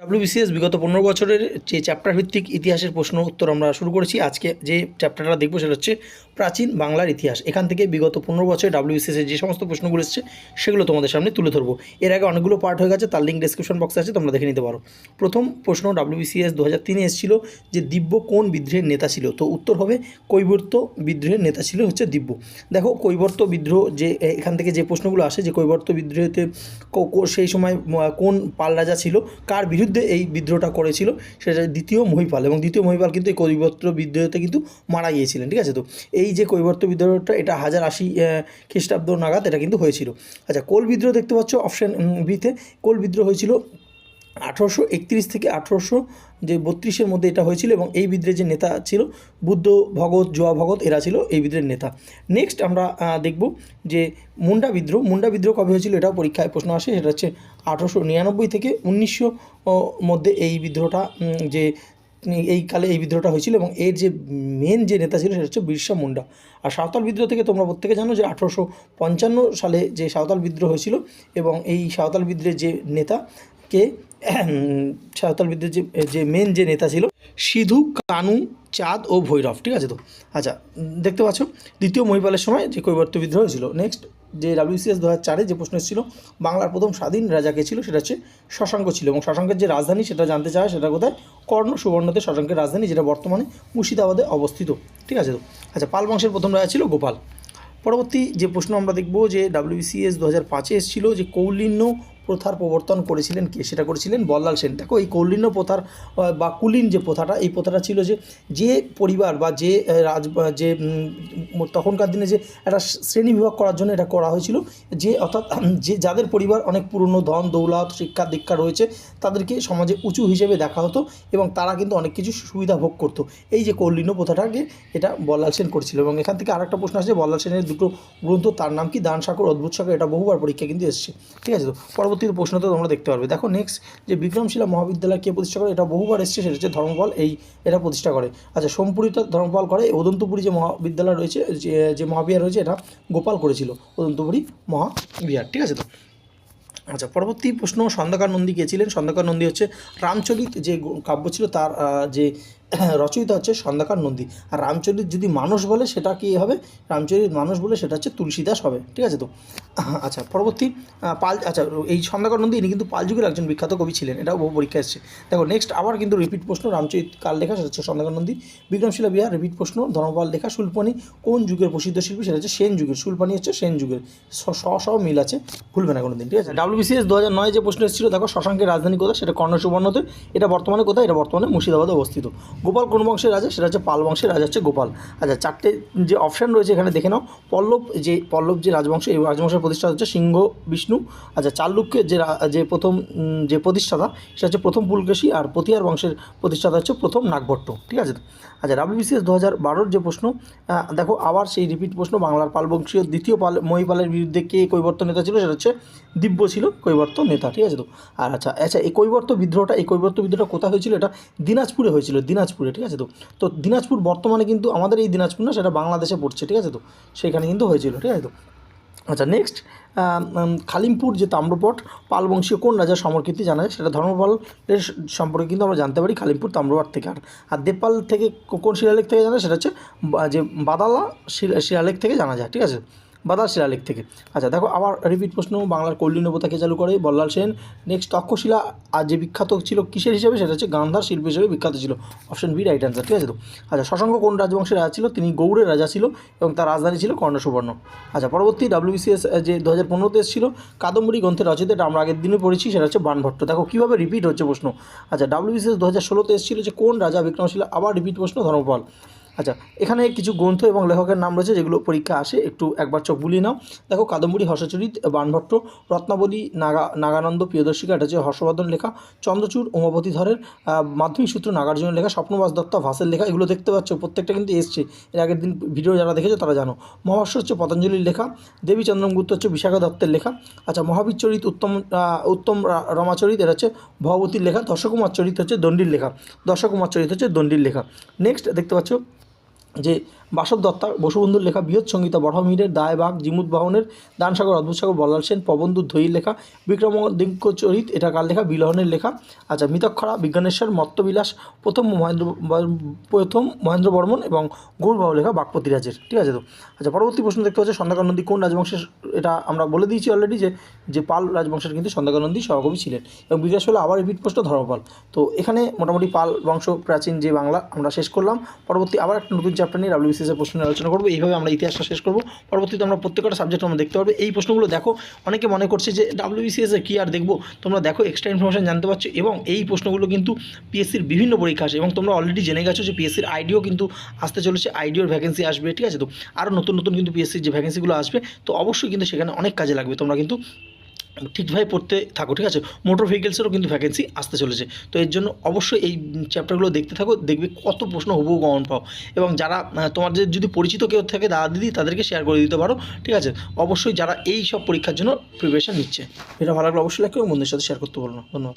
WBCS বিগত পনেরো বছরের যে চ্যাপ্টার ভিত্তিক ইতিহাসের প্রশ্ন উত্তর আমরা শুরু করেছি। আজকে যে চ্যাপ্টারটা দেখব সেটা হচ্ছে প্রাচীন বাংলার ইতিহাস। এখান থেকে বিগত পনেরো বছরে ডাব্লিউবিসিএস এর যে সমস্ত প্রশ্নগুলো এসেছে, সেগুলো তোমাদের সামনে তুলে ধরবো। এর আগে অনেকগুলো পার্ট হয়ে গেছে, তার লিঙ্ক ডিসক্রিপশন বক্সে আছে, তোমরা দেখে নিতে পারো। প্রথম প্রশ্ন ডাব্লিউবিসিএস দু হাজার তিনে এসেছিল যে দিব্য কোন বিদ্রোহের নেতা ছিল? তো উত্তর হবে, কৈবর্ত বিদ্রোহের নেতা ছিল হচ্ছে দিব্য। দেখো, কৈবর্ত বিদ্রোহ যে এখান থেকে যে প্রশ্নগুলো আসে, যে কৈবর্ত বিদ্রোহেতে সেই সময় কোন পাল রাজা ছিল, কার বিরুদ্ধে এই বিদ্রোহটা করেছিল, সেটা দ্বিতীয় মহিপাল। এবং দ্বিতীয় মহিপাল কিন্তু এই কৈবর্ত বিদ্রোহতে কিন্তু মারা গিয়েছিলেন, ঠিক আছে তো? এই যে কৈবর্ত বিদ্রোহটা, এটা হাজার আশি খ্রিস্টাব্দ নাগাদ এটা কিন্তু হয়েছিল। আচ্ছা কোল বিদ্রোহ দেখতে পাচ্ছ অপশান বিতে কোল বিদ্রোহ হয়েছিল আঠেরোশো একত্রিশ থেকে আঠেরোশো যে বত্রিশের মধ্যে এটা হয়েছিল এবং এই বিদ্রোহের যে নেতা ছিল, বুদ্ধ ভগত, জোয়া ভগত, এরা ছিল এই বিদ্রোহের নেতা। নেক্সট আমরা দেখব যে মুন্ডা বিদ্রোহ মুন্ডা বিদ্রোহ কবে হয়েছিল এটাও পরীক্ষায় প্রশ্ন আসে, সেটা হচ্ছে আঠেরোশো নিরানব্বই থেকে উনিশশো মধ্যে এই বিদ্রোহটা যে এই কালে এই বিদ্রোহটা হয়েছিল এবং এর যে মেন যে নেতা ছিল সেটা হচ্ছে বিরসা মুন্ডা। আর সাঁওতাল বিদ্রোহ থেকে তোমরা প্রত্যেকে জানো যে আঠেরোশো পঞ্চান্ন সালে যে সাঁওতাল বিদ্রোহ হয়েছিল এবং এই সাঁওতাল বিদ্রোহের যে নেতা কে সাঁওতাল বিদ্রোহের যে যে মেন যে নেতা ছিল সিধু, কানু, চাঁদ ও ভৈরব, ঠিক আছে তো? আচ্ছা দেখতে পাচ্ছ, দ্বিতীয় মহিপালের সময় যে কৈবর্ত বিদ্রোহ হয়েছিল। নেক্সট যে ডাব্লিউসিএস দু হাজার চারে যে প্রশ্ন ছিল বাংলার প্রথম স্বাধীন রাজাকে ছিল সেটা হচ্ছে শশাঙ্ক ছিল এবং শশাঙ্কের যে রাজধানী সেটা জানতে চায় সেটা কোথায়? কর্ণ সুবর্ণতে শশাঙ্কের রাজধানী যেটা বর্তমানে মুর্শিদাবাদে অবস্থিত। ঠিক আছে তো? আচ্ছা পাল বংশের প্রথম রাজা ছিল গোপাল। পরবর্তী যে প্রশ্ন আমরা দেখব যে ডাব্লিউসিএস দু হাজার পাঁচে এসেছিল যে কৌলিন্য প্রথার প্রবর্তন করেছিলেন কে? সেটা করেছিলেন বল্লাল সেন। দেখো, এই কৌলিন্য প্রথার বা কুলীন যে প্রথাটা, এই প্রথাটা ছিল যে যে পরিবার বা যে রাজ যে তখনকার দিনে যে একটা শ্রেণি বিভাগ করার জন্য এটা করা হয়েছিল, যে অর্থাৎ, যে যাদের পরিবার অনেক পুরনো, ধন, দৌলত, শিক্ষা, দীক্ষা রয়েছে, তাদেরকে সমাজে উঁচু হিসেবে দেখা হতো এবং তারা কিন্তু অনেক কিছু সুবিধা ভোগ করতো। এই যে কৌলিন্য প্রথাটাকে এটা বল্লাল সেন করছিল এবং এখান থেকে আরেকটা প্রশ্ন আসছে বল্লাল সেনের দুটো গ্রন্থ, তার নাম কি? দান সাগর অদ্ভুত সাগর, এটা বহুবার পরীক্ষা কিন্তু এসছে। ঠিক আছে তো? পরবর্তী প্রশ্ন তো তোমরা দেখতে পারবে। দেখো নেক্সট যে বিক্রমশিলা মহাবিদ্যালয় কে প্রতিষ্ঠা করে, এটা বহুবার এসছে, সেটা হচ্ছে ধর্মপাল, এই এটা প্রতিষ্ঠা করে। আচ্ছা সোমপুরিটা ধর্মপাল করে উদন্তপুরী যে মহাবিদ্যালয় রয়েছে, যে মহাবিহার রয়েছে, এটা গোপাল করেছিল, উদন্তপুরী মহাবিহার, ঠিক আছে তো? আচ্ছা পরবর্তী প্রশ্ন, সন্ধ্যাকার নন্দী কে ছিলেন সন্ধ্যাকার নন্দী হচ্ছে রামচরিত যে কাব্য ছিল, তার যে রচয়িতা হচ্ছে সন্ধ্যাকার নন্দী। আর রামচরিত যদি মানুষ বলে, সেটা কি হবে? রামচরিত মানুষ বলে, সেটা হচ্ছে তুলসীদাস হবে। ঠিক আছে তো? আচ্ছা পরবর্তী পাল আচ্ছা এই সন্ধ্যাকার নন্দী, ইনি কিন্তু পাল যুগের একজন বিখ্যাত কবি ছিলেন। এটাও বহু পরীক্ষা এসছে। দেখো নেক্সট আবার কিন্তু রিপিট প্রশ্ন, রামচরিত কাল লেখা, সেটা হচ্ছে সন্ধ্যাকার নন্দী। বিক্রমশিলা বিহার রিপিট প্রশ্ন, ধর্মপাল লেখা শুল্পানি কোন যুগের প্রসিদ্ধ শিল্পী? সেটা হচ্ছে সেন যুগের শুল্পানি হচ্ছে সেন যুগের। স- স মিল আছে। ভুলবে না কোনো দিন ঠিক আছে? ডাব্লিউবিসিএস দু হাজার নয় যে প্রশ্ন এসেছিল, দেখো, শশাঙ্কের রাজধানী কোথায়? সেটা কর্ণ সুবর্ণতে এটা বর্তমানে কোথায়? এটা বর্তমানে মুর্শিদাবাদে অবস্থিত। গোপাল কোন বংশের রাজা? সেটা হচ্ছে পাল বংশের রাজা হচ্ছে গোপাল। আচ্ছা চারটে যে অপশান রয়েছে এখানে দেখে নাও। পল্লব যে পল্লব যে রাজবংশ, এই রাজবংশের প্রতিষ্ঠা হচ্ছে সিংহ, বিষ্ণু। আচ্ছা চালুক্যের যে যে প্রথম যে প্রতিষ্ঠাতা, সেটা হচ্ছে প্রথম পুলকেশী আর পতিয়ার বংশের প্রতিষ্ঠাতা হচ্ছে প্রথম নাগভট্ট। ঠিক আছে? আচ্ছা ডাব্লিউবিসিএস দু হাজার বারোর যে প্রশ্ন দেখো, আবার সেই রিপিট প্রশ্ন, বাংলার পাল বংশীয় দ্বিতীয় পাল, মহিপালের বিরুদ্ধে কে কৈবর্ত নেতা ছিল? সেটা হচ্ছে দিব্য ছিল, কৈবর্ত নেতা। ঠিক আছে তো? আর আচ্ছা আচ্ছা এই কৈবর্ত বিদ্রোহটা, এই কৈবর্ত বিদ্রোহটা কোথায় হয়েছিল? এটা দিনাজপুরে হয়েছিল। দিনাজপুরে, ঠিক আছে তো? তো দিনাজপুর বর্তমানে কিন্তু আমাদের এই দিনাজপুর না, সেটা বাংলাদেশে পড়ছে, ঠিক আছে তো? সেখানে কিন্তু হয়েছিল, ঠিক আছে তো? আচ্ছা নেক্সট খালিমপুর যে তাম্রপট পাল বংশীয় কোন রাজার সমরকীর্তি জানা যায়? সেটা ধর্মপালের সম্পর্কে কিন্তু আমরা জানতে পারি, খালিমপুর তাম্রপট থেকে। আর আর দেবপাল থেকে কোন শিলালেখ থেকে জানা সেটা হচ্ছে যে বাদালা শিলা- শিলালেখ থেকে জানা যায়, ঠিক আছে? বাদাল শিলালেখ থেকে। আচ্ছা দেখো আবার রিপিট প্রশ্ন, বাংলার কল্যাণ প্রথাকে চালু করে? বল্লাল সেন। নেক্সট তক্ষশিলা আর যে বিখ্যাত ছিল কিসের হিসেবে? সেটা হচ্ছে গান্ধার শিল্প হিসেবে বিখ্যাত ছিল। অপশন বি রাইট অ্যান্সার ঠিক আছে তো? আচ্ছা শশাঙ্ক কোন রাজবংশের রাজা ছিল? তিনি গৌড়ের রাজা ছিল এবং তার রাজধানী ছিল কর্ণ সুবর্ণ আচ্ছা পরবর্তী ডাব্লিউবিসিএস যে দু হাজার পনেরোতে এসেছিল, কাদম্বরী গ্রন্থের রচয়িতা এটা আমরা আগের দিনে পড়েছি, সেটা হচ্ছে বানভট্ট। দেখো, কীভাবে রিপিট হচ্ছে প্রশ্ন? আচ্ছা ডাব্লিউবিসিএস দু হাজার ষোলোতে এসেছিল যে কোন রাজা বিক্রমশীলা? আবার রিপিট প্রশ্ন, ধর্মপাল। আচ্ছা এখানে কিছু গ্রন্থ এবং লেখকের নাম রয়েছে যেগুলো পরীক্ষা আসে, একটু একবার চোখ বুলিয়ে নাও। দেখো, কাদম্বরী, হর্ষচরিত, বানভট্ট, রত্নাবলী, নাগা, নাগানন্দ, প্রিয়দর্শিকা, এটা হচ্ছে হর্ষবর্ধন লেখা, চন্দ্রচূড়, উমাপতি ধরের মাধ্যমিক সূত্র, নাগার্জুনের লেখা, স্বপ্নবাস দত্ত, ভাসের লেখা, এগুলো দেখতে পাচ্ছ, প্রত্যেকটা কিন্তু এসছে। এর আগের দিন ভিডিও যারা দেখেছ তারা জানো। মহাভাষ্য হচ্ছে পতঞ্জলির লেখা, দেবী চন্দ্রগুপ্ত হচ্ছে বিশাখা দত্তের লেখা। আচ্ছা মহাবীর চরিত উত্তম উত্তম রমাচরিত, এটা হচ্ছে ভগবতীর লেখা দর্শকুমার চরিত হচ্ছে দণ্ডির লেখা দর্শকুমার চরিত হচ্ছে দণ্ডির লেখা। নেক্সট দেখতে পাচ্ছ যে বাসব দত্তা, বসুবন্ধুর লেখা বৃহৎ দায় বাঘ জিমুদ বাহনের দানসাগর অদ্ভুত সাগর বল্লাল সেন পবনদূত ধৈর লেখা বিক্রমাদিত্য চরিত এটা কার লেখা? বিলহনের লেখা। আচ্ছা মিতক্ষরা, বিজ্ঞানেশ্বর, মত্তবিলাস, প্রথম মহেন্দ্র প্রথম মহেন্দ্র বর্মন এবং গৌরবাবু লেখা বাগপতিরাজের। ঠিক আছে তো? আচ্ছা পরবর্তী প্রশ্ন দেখতে হচ্ছে সন্ধ্যাকর নন্দী কোন রাজবংশের, এটা আমরা বলে দিয়েছি অলরেডি যে যে পাল রাজবংশের কিন্তু সন্ধ্যাকর নন্দী সহকবি ছিলেন। এবং বিকাশ হলে আবার রিপিট প্রশ্ন ধর্মপাল। তো এখানে মোটামুটি পাল বংশ প্রাচীন যে বাংলা, আমরা শেষ করলাম। পরবর্তী আবার একটা নতুন চ্যাপ্টার নিয়ে ডাব্লিউবিসিএস এর প্রশ্ন আলোচনা করব। এইভাবে আমরা ইতিহাসটা শেষ করব। পরবর্তীতে আমরা প্রত্যেকটা সাবজেক্ট আমরা দেখতে পারব। এই প্রশ্নগুলো দেখো, অনেকে মনে করছে যে ডাব্লিউবিসিএস কী আর দেখব? তোমরা দেখো এক্সট্রা ইনফরমেশন জানতে পারছ এবং এই প্রশ্নগুলো কিন্তু পিএসসির বিভিন্ন পরীক্ষা আসে এবং তোমরা অলরেডি জেনে গেছো যে পিএসসির আইডিও কিন্তু আসতে চলেছে আইডিওর ভ্যাকেন্সি আসবে, ঠিক আছে? তো আরও নতুন নতুন কিন্তু পিএসসির যে ভ্যাকেন্সিগুলো আসবে, তো অবশ্যই কিন্তু সেখানে অনেক কাজে লাগবে। তোমরা কিন্তু ঠিকভাবে পড়তে থাকো, ঠিক আছে? মোটর ভেহিকেলসেরও কিন্তু ভ্যাকেন্সি আসতে চলেছে। তো এর জন্য অবশ্যই এই চ্যাপ্টারগুলো দেখতে থাকো, দেখবে কত প্রশ্ন হবু গমন পাও। এবং যারা তোমাদের যদি পরিচিত কেউ থাকে, দাদা, দিদি, তাদেরকে শেয়ার করে দিতে পারো, ঠিক আছে? অবশ্যই যারা এই সব পরীক্ষার জন্য প্রিপারেশান নিচ্ছে। এটা ভালো লাগলে অবশ্যই লাগবে বন্ধুদের সাথে শেয়ার করতে বলো না। ধন্যবাদ।